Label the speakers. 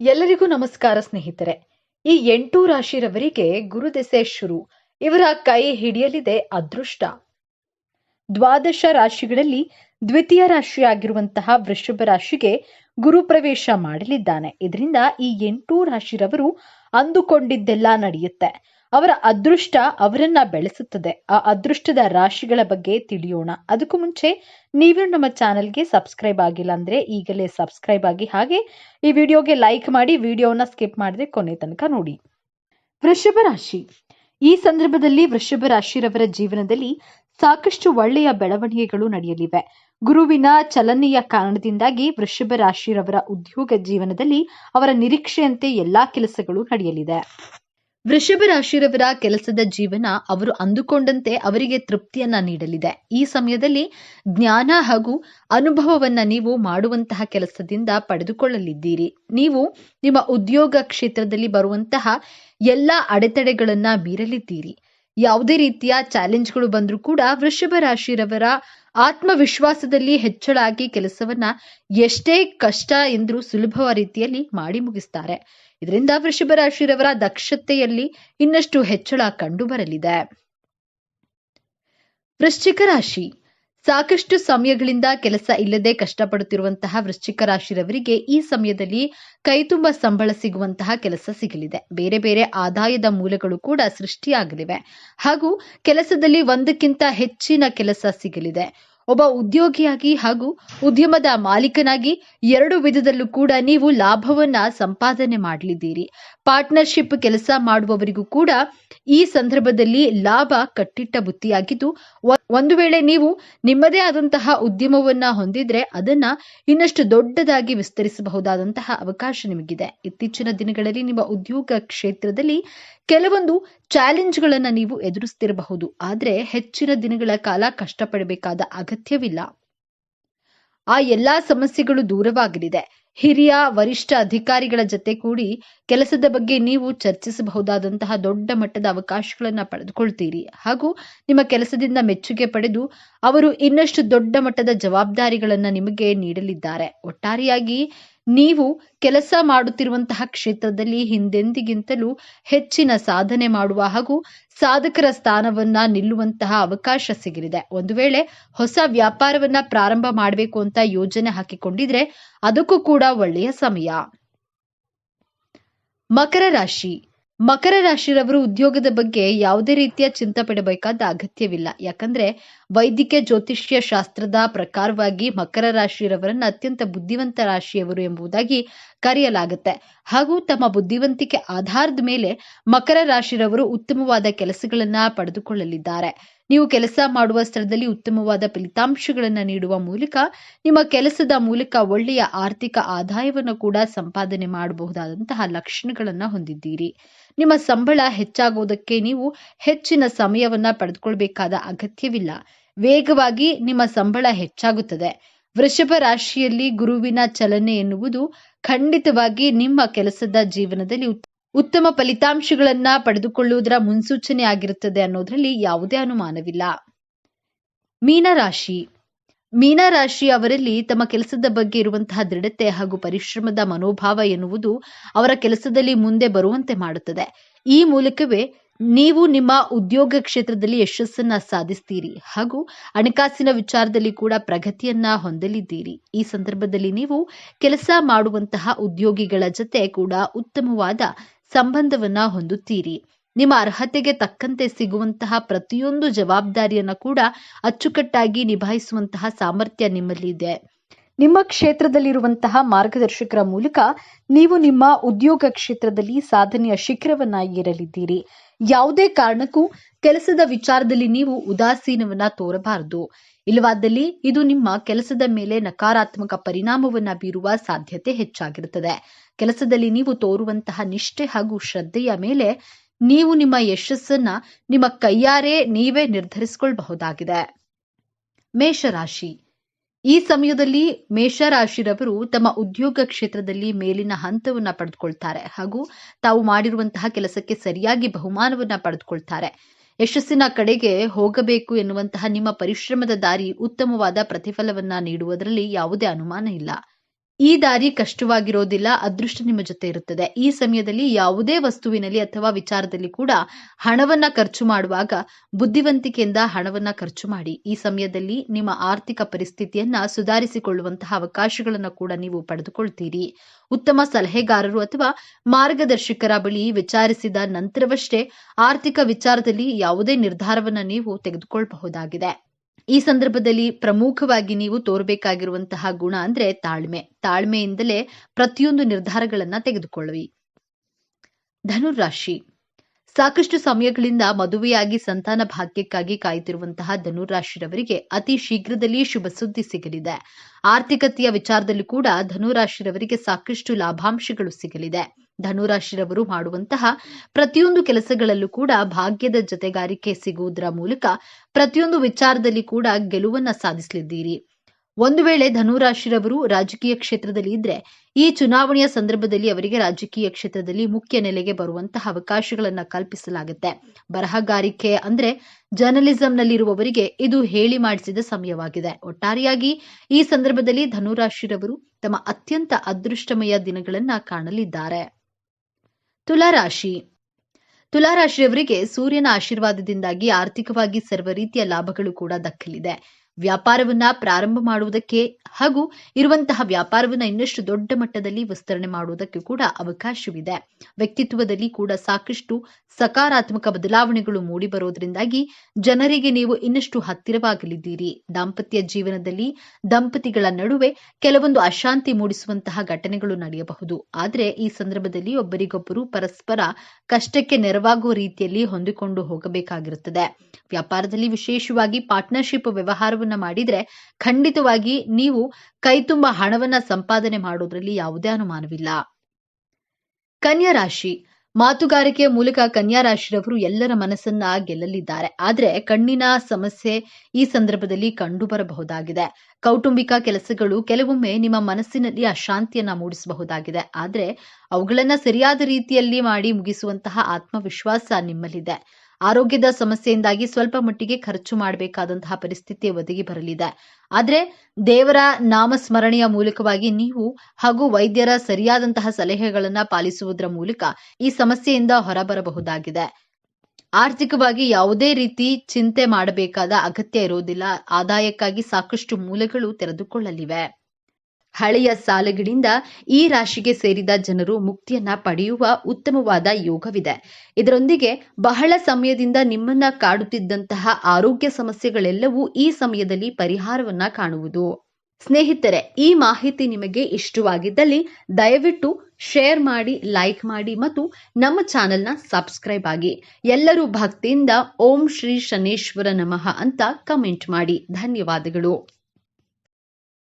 Speaker 1: ಎಲ್ಲರಿಗೂ ನಮಸ್ಕಾರ ಸ್ನೇಹಿತರೆ. ಈ ಎಂಟು ರಾಶಿರವರಿಗೆ ಗುರುದೆಸೆ ಶುರು. ಇವರ ಕೈ ಹಿಡಿಯಲಿದೆ ಅದೃಷ್ಟ. ದ್ವಾದಶ ರಾಶಿಗಳಲ್ಲಿ ದ್ವಿತೀಯ ರಾಶಿಯಾಗಿರುವಂತಹ ವೃಷಭ ರಾಶಿಗೆ ಗುರು ಪ್ರವೇಶ ಮಾಡಲಿದ್ದಾನೆ. ಇದರಿಂದ ಈ ಎಂಟು ರಾಶಿರವರು ಅಂದುಕೊಂಡಿದ್ದೆಲ್ಲ ನಡೆಯುತ್ತೆ. ಅವರ ಅದೃಷ್ಟ ಅವರನ್ನ ಬೆಳೆಸುತ್ತದೆ. ಆ ಅದೃಷ್ಟದ ರಾಶಿಗಳ ಬಗ್ಗೆ ತಿಳಿಯೋಣ. ಅದಕ್ಕೂ ಮುಂಚೆ ನೀವು ನಮ್ಮ ಚಾನೆಲ್ಗೆ ಸಬ್ಸ್ಕ್ರೈಬ್ ಆಗಿಲ್ಲ ಅಂದ್ರೆ ಈಗಲೇ ಸಬ್ಸ್ಕ್ರೈಬ್ ಆಗಿ ಹಾಗೆ ಈ ವಿಡಿಯೋಗೆ ಲೈಕ್ ಮಾಡಿ ವಿಡಿಯೋನ ಸ್ಕಿಪ್ ಮಾಡದೆ ಕೊನೆ ತನಕ ನೋಡಿ. ವೃಷಭ ರಾಶಿ. ಈ ಸಂದರ್ಭದಲ್ಲಿ ವೃಷಭ ರಾಶಿರವರ ಜೀವನದಲ್ಲಿ ಸಾಕಷ್ಟು ಒಳ್ಳೆಯ ಬೆಳವಣಿಗೆಗಳು ನಡೆಯಲಿವೆ. ಗುರುವಿನ ಚಲನೆಯ ಕಾರಣದಿಂದಾಗಿ ವೃಷಭ ರಾಶಿರವರ ಉದ್ಯೋಗ ಜೀವನದಲ್ಲಿ ಅವರ ನಿರೀಕ್ಷೆಯಂತೆ ಎಲ್ಲಾ ಕೆಲಸಗಳು ನಡೆಯಲಿದೆ. ವೃಷಭ ರಾಶಿರವರ ಕೆಲಸದ ಜೀವನ ಅವರು ಅಂದುಕೊಂಡಂತೆ ಅವರಿಗೆ ತೃಪ್ತಿಯನ್ನ ನೀಡಲಿದೆ. ಈ ಸಮಯದಲ್ಲಿ ಜ್ಞಾನ ಹಾಗೂ ಅನುಭವವನ್ನ ನೀವು ಮಾಡುವಂತಹ ಕೆಲಸದಿಂದ ಪಡೆದುಕೊಳ್ಳಲಿದ್ದೀರಿ. ನೀವು ನಿಮ್ಮ ಉದ್ಯೋಗ ಕ್ಷೇತ್ರದಲ್ಲಿ ಬರುವಂತಹ ಎಲ್ಲ ಅಡೆತಡೆಗಳನ್ನ ಮೀರಲಿದ್ದೀರಿ. ಯಾವುದೇ ರೀತಿಯ ಚಾಲೆಂಜ್ಗಳು ಬಂದರೂ ಕೂಡ ವೃಷಭ ರಾಶಿರವರ ಆತ್ಮವಿಶ್ವಾಸದಲ್ಲಿ ಹೆಚ್ಚಳಾಗಿ ಕೆಲಸವನ್ನ ಎಷ್ಟೇ ಕಷ್ಟ ಎಂದರೂ ಸುಲಭವ ರೀತಿಯಲ್ಲಿ ಮಾಡಿ ಮುಗಿಸ್ತಾರೆ. ಇದರಿಂದ ವೃಷಭ ರಾಶಿಯವರ ದಕ್ಷತೆಯಲ್ಲಿ ಇನ್ನಷ್ಟು ಹೆಚ್ಚಳ ಕಂಡು ಬರಲಿದೆ ವೃಶ್ಚಿಕ ರಾಶಿ. ಸಾಕಷ್ಟು ಸಮಯಗಳಿಂದ ಕೆಲಸ ಇಲ್ಲದೆ ಕಷ್ಟಪಡುತ್ತಿರುವಂತಹ ವೃಶ್ಚಿಕ ರಾಶಿರವರಿಗೆ ಈ ಸಮಯದಲ್ಲಿ ಕೈತುಂಬ ಸಂಬಳ ಸಿಗುವಂತಹ ಕೆಲಸ ಸಿಗಲಿದೆ. ಬೇರೆ ಬೇರೆ ಆದಾಯದ ಮೂಲಗಳು ಕೂಡ ಸೃಷ್ಟಿಯಾಗಲಿವೆ. ಹಾಗೂ ಕೆಲಸದಲ್ಲಿ ಒಂದಕ್ಕಿಂತ ಹೆಚ್ಚಿನ ಕೆಲಸ ಸಿಗಲಿದೆ. ಒಬ್ಬ ಉದ್ಯೋಗಿಯಾಗಿ ಹಾಗೂ ಉದ್ಯಮದ ಮಾಲೀಕನಾಗಿ ಎರಡು ವಿಧದಲ್ಲೂ ಕೂಡ ನೀವು ಲಾಭವನ್ನ ಸಂಪಾದನೆ ಮಾಡಲಿದ್ದೀರಿ. ಪಾರ್ಟ್ನರ್ಶಿಪ್ ಕೆಲಸ ಮಾಡುವವರಿಗೂ ಕೂಡ ಈ ಸಂದರ್ಭದಲ್ಲಿ ಲಾಭ ಕಟ್ಟಿಟ್ಟ ಬುತ್ತಿಯಾಗಿದ್ದು ಒಂದು ವೇಳೆ ನೀವು ನಿಮ್ಮದೇ ಆದಂತಹ ಉದ್ಯಮವನ್ನ ಹೊಂದಿದ್ರೆ ಅದನ್ನ ಇನ್ನಷ್ಟು ದೊಡ್ಡದಾಗಿ ವಿಸ್ತರಿಸಬಹುದಾದಂತಹ ಅವಕಾಶ ನಿಮಗಿದೆ. ಇತ್ತೀಚಿನ ದಿನಗಳಲ್ಲಿ ನಿಮ್ಮ ಉದ್ಯೋಗ ಕ್ಷೇತ್ರದಲ್ಲಿ ಕೆಲವೊಂದು ಚಾಲೆಂಜ್ಗಳನ್ನ ನೀವು ಎದುರಿಸ್ತಿರಬಹುದು. ಆದ್ರೆ ಹೆಚ್ಚಿನ ದಿನಗಳ ಕಾಲ ಕಷ್ಟಪಡಬೇಕಾದ ಅಗತ್ಯವಿಲ್ಲ. ಆ ಎಲ್ಲಾ ಸಮಸ್ಯೆಗಳು ದೂರವಾಗಲಿದೆ. ಹಿರಿಯ, ವರಿಷ್ಠ ಅಧಿಕಾರಿಗಳ ಜೊತೆ ಕೂಡಿ ಕೆಲಸದ ಬಗ್ಗೆ ನೀವು ಚರ್ಚಿಸಬಹುದಾದಂತಹ ದೊಡ್ಡ ಮಟ್ಟದ ಅವಕಾಶಗಳನ್ನ ಪಡೆದುಕೊಳ್ತೀರಿ. ಹಾಗೂ ನಿಮ್ಮ ಕೆಲಸದಿಂದ ಮೆಚ್ಚುಗೆ ಪಡೆದು ಅವರು ಇನ್ನಷ್ಟು ದೊಡ್ಡ ಮಟ್ಟದ ಜವಾಬ್ದಾರಿಗಳನ್ನ ನಿಮಗೆ ನೀಡಲಿದ್ದಾರೆ. ಒಟ್ಟಾರೆಯಾಗಿ ನೀವು ಕೆಲಸ ಮಾಡುತ್ತಿರುವಂತಹ ಕ್ಷೇತ್ರದಲ್ಲಿ ಹಿಂದೆಂದಿಗಿಂತಲೂ ಹೆಚ್ಚಿನ ಸಾಧನೆ ಮಾಡುವ ಹಾಗೂ ಸಾಧಕರ ಸ್ಥಾನವನ್ನ ನಿಲ್ಲುವಂತಹ ಅವಕಾಶ ಸಿಗಲಿದೆ. ಒಂದು ವೇಳೆ ಹೊಸ ವ್ಯಾಪಾರವನ್ನ ಪ್ರಾರಂಭ ಮಾಡಬೇಕು ಅಂತ ಯೋಜನೆ ಹಾಕಿಕೊಂಡಿದ್ರೆ ಅದಕ್ಕೂ ಕೂಡ ಒಳ್ಳೆಯ ಸಮಯ. ಮಕರ ರಾಶಿ. ಮಕರ ರಾಶಿಯವರು ಉದ್ಯೋಗದ ಬಗ್ಗೆ ಯಾವುದೇ ರೀತಿಯ ಚಿಂತೆ ಪಡಬೇಕಾದ ಅಗತ್ಯವಿಲ್ಲ. ಯಾಕಂದ್ರೆ ವೈದ್ಯಕೀಯ ಜ್ಯೋತಿಷ್ಯ ಶಾಸ್ತ್ರದ ಪ್ರಕಾರವಾಗಿ ಮಕರ ರಾಶಿಯವರನ್ನು ಅತ್ಯಂತ ಬುದ್ಧಿವಂತ ರಾಶಿಯವರು ಎಂಬುದಾಗಿ ಕರೆಯಲಾಗುತ್ತೆ. ಹಾಗೂ ತಮ್ಮ ಬುದ್ಧಿವಂತಿಕೆ ಆಧಾರದ ಮೇಲೆ ಮಕರ ರಾಶಿಯವರು ಉತ್ತಮವಾದ ಕೆಲಸಗಳನ್ನ ಪಡೆದುಕೊಳ್ಳಲಿದ್ದಾರೆ. ನೀವು ಕೆಲಸ ಮಾಡುವ ಸ್ಥಳದಲ್ಲಿ ಉತ್ತಮವಾದ ಫಲಿತಾಂಶಗಳನ್ನು ನೀಡುವ ಮೂಲಕ ನಿಮ್ಮ ಕೆಲಸದ ಮೂಲಕ ಒಳ್ಳೆಯ ಆರ್ಥಿಕ ಆದಾಯವನ್ನು ಕೂಡ ಸಂಪಾದನೆ ಮಾಡಬಹುದಾದಂತಹ ಲಕ್ಷಣಗಳನ್ನ ಹೊಂದಿದ್ದೀರಿ. ನಿಮ್ಮ ಸಂಬಳ ಹೆಚ್ಚಾಗುವುದಕ್ಕೆ ನೀವು ಹೆಚ್ಚಿನ ಸಮಯವನ್ನ ಪಡೆದುಕೊಳ್ಬೇಕಾದ ಅಗತ್ಯವಿಲ್ಲ. ವೇಗವಾಗಿ ನಿಮ್ಮ ಸಂಬಳ ಹೆಚ್ಚಾಗುತ್ತದೆ. ವೃಷಭ ರಾಶಿಯಲ್ಲಿ ಗುರುವಿನ ಚಲನೆ ಎನ್ನುವುದು ಖಂಡಿತವಾಗಿ ನಿಮ್ಮ ಕೆಲಸದ ಜೀವನದಲ್ಲಿ ಉತ್ತಮ ಫಲಿತಾಂಶಗಳನ್ನ ಪಡೆದುಕೊಳ್ಳುವುದರ ಮುನ್ಸೂಚನೆ ಆಗಿರುತ್ತದೆ ಅನ್ನೋದ್ರಲ್ಲಿ ಯಾವುದೇ ಅನುಮಾನವಿಲ್ಲ. ಮೀನರಾಶಿ ಮೀನರಾಶಿ ಅವರಲ್ಲಿ ತಮ್ಮ ಕೆಲಸದ ಬಗ್ಗೆ ಇರುವಂತಹ ದೃಢತೆ ಹಾಗೂ ಪರಿಶ್ರಮದ ಮನೋಭಾವ ಎನ್ನುವುದು ಅವರ ಕೆಲಸದಲ್ಲಿ ಮುಂದೆ ಬರುವಂತೆ ಮಾಡುತ್ತದೆ. ಈ ಮೂಲಕವೇ ನೀವು ನಿಮ್ಮ ಉದ್ಯೋಗ ಕ್ಷೇತ್ರದಲ್ಲಿ ಯಶಸ್ಸನ್ನ ಸಾಧಿಸ್ತೀರಿ ಹಾಗೂ ಹಣಕಾಸಿನ ವಿಚಾರದಲ್ಲಿ ಕೂಡ ಪ್ರಗತಿಯನ್ನ ಹೊಂದಲಿದ್ದೀರಿ. ಈ ಸಂದರ್ಭದಲ್ಲಿ ನೀವು ಕೆಲಸ ಮಾಡುವಂತಹ ಉದ್ಯೋಗಿಗಳ ಜೊತೆ ಕೂಡ ಉತ್ತಮವಾದ ಸಂಬಂಧವನ್ನ ಹೊಂದುತ್ತೀರಿ. ನಿಮ್ಮ ಅರ್ಹತೆಗೆ ತಕ್ಕಂತೆ ಸಿಗುವಂತಹ ಪ್ರತಿಯೊಂದು ಜವಾಬ್ದಾರಿಯನ್ನ ಕೂಡ ಅಚ್ಚುಕಟ್ಟಾಗಿ ನಿಭಾಯಿಸುವಂತಹ ಸಾಮರ್ಥ್ಯ ನಿಮ್ಮಲ್ಲಿದೆ. ನಿಮ್ಮ ಕ್ಷೇತ್ರದಲ್ಲಿರುವಂತಹ ಮಾರ್ಗದರ್ಶಕರ ಮೂಲಕ ನೀವು ನಿಮ್ಮ ಉದ್ಯೋಗ ಕ್ಷೇತ್ರದಲ್ಲಿ ಸಾಧನೆಯ ಶಿಖರವನ್ನ ಏರಲಿದ್ದೀರಿ ಯಾವುದೇ ಕಾರಣಕ್ಕೂ ಕೆಲಸದ ವಿಚಾರದಲ್ಲಿ ನೀವು ಉದಾಸೀನವನ್ನ ತೋರಬಾರದು. ಇಲ್ಲವಾದಲ್ಲಿ ಇದು ನಿಮ್ಮ ಕೆಲಸದ ಮೇಲೆ ನಕಾರಾತ್ಮಕ ಪರಿಣಾಮವನ್ನ ಬೀರುವ ಸಾಧ್ಯತೆ ಹೆಚ್ಚಾಗಿರುತ್ತದೆ. ಕೆಲಸದಲ್ಲಿ ನೀವು ತೋರುವಂತಹ ನಿಷ್ಠೆ ಹಾಗೂ ಶ್ರದ್ಧೆಯ ಮೇಲೆ ನೀವು ನಿಮ್ಮ ಯಶಸ್ಸನ್ನ ನಿಮ್ಮ ಕೈಯಾರೆ ನೀವೇ ನಿರ್ಧರಿಸಿಕೊಳ್ಳಬಹುದಾಗಿದೆ ಮೇಷರಾಶಿ. ಈ ಸಮಯದಲ್ಲಿ ಮೇಷರಾಶಿರವರು ತಮ್ಮ ಉದ್ಯೋಗ ಕ್ಷೇತ್ರದಲ್ಲಿ ಮೇಲಿನ ಹಂತವನ್ನ ಪಡೆದುಕೊಳ್ತಾರೆ ಹಾಗೂ ತಾವು ಮಾಡಿರುವಂತಹ ಕೆಲಸಕ್ಕೆ ಸರಿಯಾಗಿ ಬಹುಮಾನವನ್ನ ಪಡೆದುಕೊಳ್ತಾರೆ. ಯಶಸ್ಸಿನ ಕಡೆಗೆ ಹೋಗಬೇಕು ಎನ್ನುವಂತಹ ನಿಮ್ಮ ಪರಿಶ್ರಮದ ದಾರಿ ಉತ್ತಮವಾದ ಪ್ರತಿಫಲವನ್ನ ನೀಡುವುದರಲ್ಲಿ ಯಾವುದೇ ಅನುಮಾನ ಇಲ್ಲ. ಈ ದಾರಿ ಕಷ್ಟವಾಗಿರೋದಿಲ್ಲ, ಅದೃಷ್ಟ ನಿಮ್ಮ ಜೊತೆ ಇರುತ್ತದೆ. ಈ ಸಮಯದಲ್ಲಿ ಯಾವುದೇ ವಸ್ತುವಿನಲ್ಲಿ ಅಥವಾ ವಿಚಾರದಲ್ಲಿ ಕೂಡ ಹಣವನ್ನ ಖರ್ಚು ಮಾಡುವಾಗ ಬುದ್ಧಿವಂತಿಕೆಯಿಂದ ಹಣವನ್ನ ಖರ್ಚು ಮಾಡಿ. ಈ ಸಮಯದಲ್ಲಿ ನಿಮ್ಮ ಆರ್ಥಿಕ ಪರಿಸ್ಥಿತಿಯನ್ನ ಸುಧಾರಿಸಿಕೊಳ್ಳುವಂತಹ ಅವಕಾಶಗಳನ್ನು ಕೂಡ ನೀವು ಪಡೆದುಕೊಳ್ತೀರಿ. ಉತ್ತಮ ಸಲಹೆಗಾರರು ಅಥವಾ ಮಾರ್ಗದರ್ಶಕರ ಬಳಿ ವಿಚಾರಿಸಿದ ನಂತರವಷ್ಟೇ ಆರ್ಥಿಕ ವಿಚಾರದಲ್ಲಿ ಯಾವುದೇ ನಿರ್ಧಾರವನ್ನ ನೀವು ತೆಗೆದುಕೊಳ್ಳಬಹುದಾಗಿದೆ ಈ ಸಂದರ್ಭದಲ್ಲಿ ಪ್ರಮುಖವಾಗಿ ನೀವು ತೋರಬೇಕಾಗಿರುವಂತಹ ಗುಣ ಅಂದ್ರೆ ತಾಳ್ಮೆ. ತಾಳ್ಮೆಯಿಂದಲೇ ಪ್ರತಿಯೊಂದು ನಿರ್ಧಾರಗಳನ್ನ ತೆಗೆದುಕೊಳ್ಳಿ ಧನುರಾಶಿ ಸಾಕಷ್ಟು ಸಮಯಗಳಿಂದ ಮದುವೆಯಾಗಿ ಸಂತಾನ ಭಾಗ್ಯಕ್ಕಾಗಿ ಕಾಯುತ್ತಿರುವಂತಹ ಧನುರಾಶಿರವರಿಗೆ ಅತಿ ಶೀಘ್ರದಲ್ಲಿ ಶುಭ ಸುದ್ದಿ ಸಿಗಲಿದೆ. ಆರ್ಥಿಕತೆಯ ವಿಚಾರದಲ್ಲಿ ಕೂಡ ಧನುರಾಶಿರವರಿಗೆ ಸಾಕಷ್ಟು ಲಾಭಾಂಶಗಳು ಸಿಗಲಿದೆ. ಧನುರಾಶಿರವರು ಮಾಡುವಂತಹ ಪ್ರತಿಯೊಂದು ಕೆಲಸಗಳಲ್ಲೂ ಕೂಡ ಭಾಗ್ಯದ ಜೊತೆಗಾರಿಕೆ ಸಿಗುವುದರ ಮೂಲಕ ಪ್ರತಿಯೊಂದು ವಿಚಾರದಲ್ಲಿ ಕೂಡ ಗೆಲುವನ್ನ ಸಾಧಿಸಲಿದ್ದೀರಿ. ಒಂದು ವೇಳೆ ಧನುರಾಶಿರವರು ರಾಜಕೀಯ ಕ್ಷೇತ್ರದಲ್ಲಿ ಇದ್ರೆ ಈ ಚುನಾವಣೆಯ ಸಂದರ್ಭದಲ್ಲಿ ಅವರಿಗೆ ರಾಜಕೀಯ ಕ್ಷೇತ್ರದಲ್ಲಿ ಮುಖ್ಯ ನೆಲೆಗೆ ಬರುವಂತಹ ಅವಕಾಶಗಳನ್ನ ಕಲ್ಪಿಸಲಾಗುತ್ತೆ. ಬರಹಗಾರಿಕೆ ಅಂದ್ರೆ ಜರ್ನಲಿಸಂನಲ್ಲಿರುವವರಿಗೆ ಇದು ಹೇಳಿ ಮಾಡಿಸಿದ ಸಮಯವಾಗಿದೆ. ಒಟ್ಟಾರೆಯಾಗಿ ಈ ಸಂದರ್ಭದಲ್ಲಿ ಧನುರಾಶಿರವರು ತಮ್ಮ ಅತ್ಯಂತ ಅದೃಷ್ಟಮಯ ದಿನಗಳನ್ನ ಕಾಣಲಿದ್ದಾರೆ. ತುಲಾರಾಶಿ. ತುಲಾರಾಶಿಯವರಿಗೆ ಸೂರ್ಯನ ಆಶೀರ್ವಾದದಿಂದಾಗಿ ಆರ್ಥಿಕವಾಗಿ ಸರ್ವ ರೀತಿಯ ಲಾಭಗಳು ಕೂಡ ದಕ್ಕಲಿದೆ. ವ್ಯಾಪಾರವನ್ನ ಪ್ರಾರಂಭ ಮಾಡುವುದಕ್ಕೆ ಹಾಗೂ ಇರುವಂತಹ ವ್ಯಾಪಾರವನ್ನ ಇನ್ನಷ್ಟು ದೊಡ್ಡ ಮಟ್ಟದಲ್ಲಿ ವಿಸ್ತರಣೆ ಮಾಡುವುದಕ್ಕೆ ಕೂಡ ಅವಕಾಶವಿದೆ. ವ್ಯಕ್ತಿತ್ವದಲ್ಲಿ ಕೂಡ ಸಾಕಷ್ಟು ಸಕಾರಾತ್ಮಕ ಬದಲಾವಣೆಗಳು ಮೂಡಿ ಬರೋದ್ರಿಂದಾಗಿ ಜನರಿಗೆ ನೀವು ಇನ್ನಷ್ಟು ಹತ್ತಿರವಾಗಲಿದ್ದೀರಿ. ದಾಂಪತ್ಯ ಜೀವನದಲ್ಲಿ ದಂಪತಿಗಳ ನಡುವೆ ಕೆಲವೊಂದು ಅಶಾಂತಿ ಮೂಡಿಸುವಂತಹ ಘಟನೆಗಳು ನಡೆಯಬಹುದು. ಆದರೆ ಈ ಸಂದರ್ಭದಲ್ಲಿ ಒಬ್ಬರಿಗೊಬ್ಬರು ಪರಸ್ಪರ ಕಷ್ಟಕ್ಕೆ ನೆರವಾಗುವ ರೀತಿಯಲ್ಲಿ ಹೊಂದಿಕೊಂಡು ಹೋಗಬೇಕಾಗಿರುತ್ತದೆ. ವ್ಯಾಪಾರದಲ್ಲಿ ವಿಶೇಷವಾಗಿ ಪಾರ್ಟ್ನರ್ಶಿಪ್ ವ್ಯವಹಾರವನ್ನ ಮಾಡಿದ್ರೆ ಖಂಡಿತವಾಗಿ ನೀವು ಕೈತುಂಬ ಹಣವನ್ನ ಸಂಪಾದನೆ ಮಾಡೋದ್ರಲ್ಲಿ ಯಾವುದೇ ಅನುಮಾನವಿಲ್ಲ. ಕನ್ಯಾ ರಾಶಿ. ಮಾತುಗಾರಿಕೆಯ ಮೂಲಕ ಕನ್ಯಾ ರಾಶಿಯವರು ಎಲ್ಲರ ಮನಸ್ಸನ್ನ ಗೆಲ್ಲಲಿದ್ದಾರೆ. ಆದ್ರೆ ಕಣ್ಣಿನ ಸಮಸ್ಯೆ ಈ ಸಂದರ್ಭದಲ್ಲಿ ಕಂಡು ಬರಬಹುದಾಗಿದೆ ಕೌಟುಂಬಿಕ ಕೆಲಸಗಳು ಕೆಲವೊಮ್ಮೆ ನಿಮ್ಮ ಮನಸ್ಸಿನಲ್ಲಿ ಅಶಾಂತಿಯನ್ನ ಮೂಡಿಸಬಹುದಾಗಿದೆ. ಆದ್ರೆ ಅವುಗಳನ್ನ ಸರಿಯಾದ ರೀತಿಯಲ್ಲಿ ಮಾಡಿ ಮುಗಿಸುವಂತಹ ಆತ್ಮವಿಶ್ವಾಸ ನಿಮ್ಮಲ್ಲಿದೆ. ಆರೋಗ್ಯದ ಸಮಸ್ಯೆಯಿಂದಾಗಿ ಸ್ವಲ್ಪ ಮಟ್ಟಿಗೆ ಖರ್ಚು ಮಾಡಬೇಕಾದಂತಹ ಪರಿಸ್ಥಿತಿ ಒದಗಿ ಬರಲಿದೆ. ಆದರೆ ದೇವರ ನಾಮಸ್ಮರಣೆಯ ಮೂಲಕವಾಗಿ ನೀವು ಹಾಗೂ ವೈದ್ಯರ ಸರಿಯಾದಂತಹ ಸಲಹೆಗಳನ್ನ ಪಾಲಿಸುವುದರ ಮೂಲಕ ಈ ಸಮಸ್ಯೆಯಿಂದ ಹೊರಬರಬಹುದಾಗಿದೆ. ಆರ್ಥಿಕವಾಗಿ ಯಾವುದೇ ರೀತಿ ಚಿಂತೆ ಮಾಡಬೇಕಾದ ಅಗತ್ಯ ಇರುವುದಿಲ್ಲ. ಆದಾಯಕ್ಕಾಗಿ ಸಾಕಷ್ಟು ಮೂಲಗಳು ತೆರೆದುಕೊಳ್ಳಲಿವೆ. ಹಳೆಯ ಸಾಲಗಳಿಂದ ಈ ರಾಶಿಗೆ ಸೇರಿದ ಜನರು ಮುಕ್ತಿಯನ್ನ ಪಡೆಯುವ ಉತ್ತಮವಾದ ಯೋಗವಿದೆ. ಇದರೊಂದಿಗೆ ಬಹಳ ಸಮಯದಿಂದ ನಿಮ್ಮನ್ನ ಕಾಡುತ್ತಿದ್ದಂತಹ ಆರೋಗ್ಯ ಸಮಸ್ಯೆಗಳೆಲ್ಲವೂ ಈ ಸಮಯದಲ್ಲಿ ಪರಿಹಾರವನ್ನ ಕಾಣುವುದು. ಸ್ನೇಹಿತರೆ, ಈ ಮಾಹಿತಿ ನಿಮಗೆ ಇಷ್ಟವಾಗಿದ್ದಲ್ಲಿ ದಯವಿಟ್ಟು ಶೇರ್ ಮಾಡಿ, ಲೈಕ್ ಮಾಡಿ ಮತ್ತು ನಮ್ಮ ಚಾನೆಲ್ನ ಸಬ್ಸ್ಕ್ರೈಬ್ ಆಗಿ. ಎಲ್ಲರೂ ಭಕ್ತಿಯಿಂದ ಓಂ ಶ್ರೀ ಶನೇಶ್ವರ ನಮಃ ಅಂತ ಕಮೆಂಟ್ ಮಾಡಿ. ಧನ್ಯವಾದಗಳು.